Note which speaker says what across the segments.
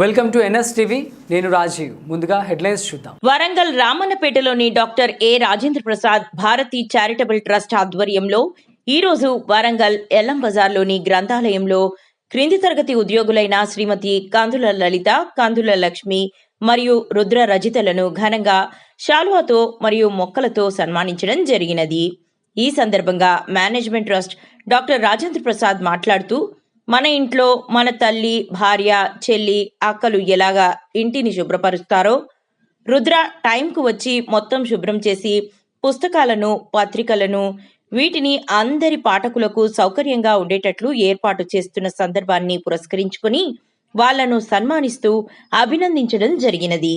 Speaker 1: Welcome to NS TV నేను రాజీవ్. ముందుగా headlines చూద్దాం.
Speaker 2: Warangal రామన్నపేటలోని doctor A Rajendra Prasad Bharati charitable trust ఆధ్వర్యంలో ఈ రోజు వరంగల్ ఎల్లం బజార్లోని గ్రంథాలయంలో క్రింది తరగతి ఉద్యోగులైన శ్రీమతి కందుల లలిత కందుల లక్ష్మి మరియు రుద్ర రజితలను ఘనంగా శాలువాతో మరియు మొక్కలతో సన్మానించడం జరిగినది. ఈ సందర్భంగా management trust doctor Rajendra Prasad మాట్లాడుతూ మన ఇంట్లో మన తల్లి భార్య చెల్లి అక్కలు ఎలాగా ఇంటిని శుభ్రపరుస్తారో రుద్ర టైంకు వచ్చి మొత్తం శుభ్రం చేసి పుస్తకాలను పత్రికలను వీటిని అందరి పాఠకులకు సౌకర్యంగా ఉండేటట్లు ఏర్పాటు చేస్తున్న సందర్భాన్ని పురస్కరించుకొని వాళ్ళను సన్మానిస్తూ అభినందించడం జరిగినది.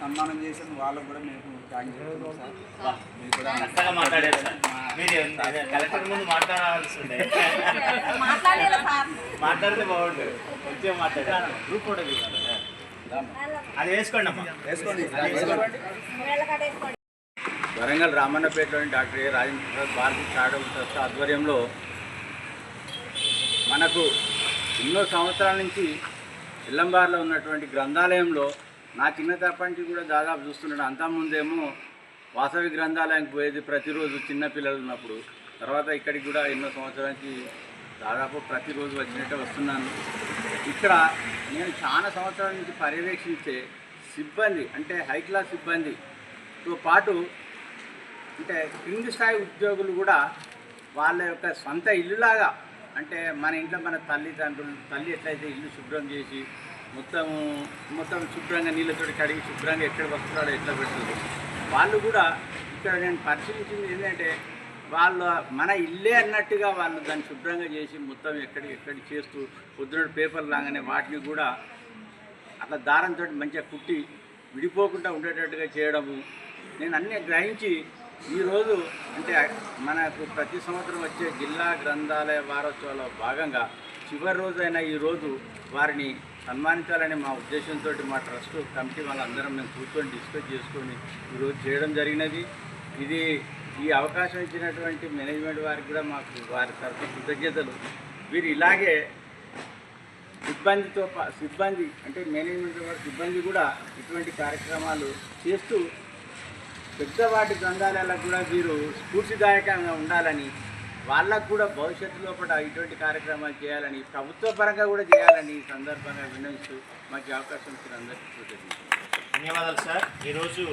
Speaker 3: సన్మానం చేసిన వాళ్ళకు కూడా
Speaker 4: మీరు కలెక్టర్ ముందు మాట్లాడాల్సి ఉండే. మాట్లాడితే బాగుంటుంది. మంచిగా మాట్లాడారు గ్రూప్ ఫోటో అది వేసుకోండి అమ్మా.
Speaker 3: వేసుకోండి. Warangal రామన్నపేటలోని doctor A Rajendra Prasad Bharati charitable trust ఆధ్వర్యంలో మనకు ఎన్నో సంవత్సరాల నుంచి ఇల్లంబార్లో ఉన్నటువంటి గ్రంథాలయంలో నా చిన్నతప్పటి నుంచి కూడా దాదాపు చూస్తున్నాడు అంతకుముందేమో వాసవి గ్రంథాలయానికి పోయేది ప్రతిరోజు చిన్నపిల్లలు ఉన్నప్పుడు. తర్వాత ఇక్కడికి కూడా ఎన్నో సంవత్సరానికి దాదాపు ప్రతిరోజు వచ్చినట్టే వస్తున్నాను. ఇక్కడ నేను చాలా సంవత్సరాల నుంచి పర్యవేక్షించే సిబ్బంది అంటే హై క్లాస్ సిబ్బందితో పాటు అంటే క్రింది స్థాయి ఉద్యోగులు కూడా వాళ్ళ యొక్క సొంత ఇల్లులాగా అంటే మన ఇంట్లో మన తల్లిదండ్రులు తల్లి ఎట్లయితే ఇల్లు శుభ్రం చేసి మొత్తం మొత్తం శుభ్రంగా నీళ్ళతో కడిగి శుభ్రంగా ఎక్కడ వస్తున్నాడో ఎట్లా పెడుతుంది? వాళ్ళు కూడా ఇక్కడ నేను పరిశీలించింది ఏంటంటే వాళ్ళ మన ఇల్లే అన్నట్టుగా వాళ్ళు దాన్ని శుభ్రంగా చేసి మొత్తం ఎక్కడి ఎక్కడి చేస్తూ పొద్దున పేపర్ లాగానే వాటిని కూడా అట్లా దారంతో మంచిగా కుట్టి విడిపోకుండా ఉండేటట్టుగా చేయడము. నేను అన్నీ గ్రహించి ఈరోజు అంటే మనకు ప్రతి సంవత్సరం వచ్చే జిల్లా గ్రంథాలయ వారోత్సవాల భాగంగా చివరి రోజైన ఈరోజు వారిని సన్మానించాలని మా ఉద్దేశంతో మా ట్రస్ట్ కమిటీ వాళ్ళందరం మేము కూర్చొని డిస్కస్ చేసుకొని ఈరోజు చేయడం జరిగినది. ఇది ఈ అవకాశం ఇచ్చినటువంటి మేనేజ్మెంట్ వారికి కూడా మాకు వారి తరఫు కృతజ్ఞతలు. వీరు ఇలాగే సిబ్బందితో పా- సిబ్బంది అంటే మేనేజ్మెంట్ వారి సిబ్బంది కూడా ఇటువంటి కార్యక్రమాలు చేస్తూ పెద్దవాటి గ్రంథాలయాలకు కూడా వీరు స్ఫూర్తిదాయకంగా ఉండాలని వాళ్ళకు కూడా భవిష్యత్తులో కూడా ఇటువంటి కార్యక్రమాలు చేయాలని ప్రభుత్వ పరంగా కూడా చేయాలని ఈ సందర్భంగా విన్నవిస్తూ మాకు అవకాశం ఇచ్చిన అందరికీ
Speaker 4: ధన్యవాదాలు సార్. ఈరోజు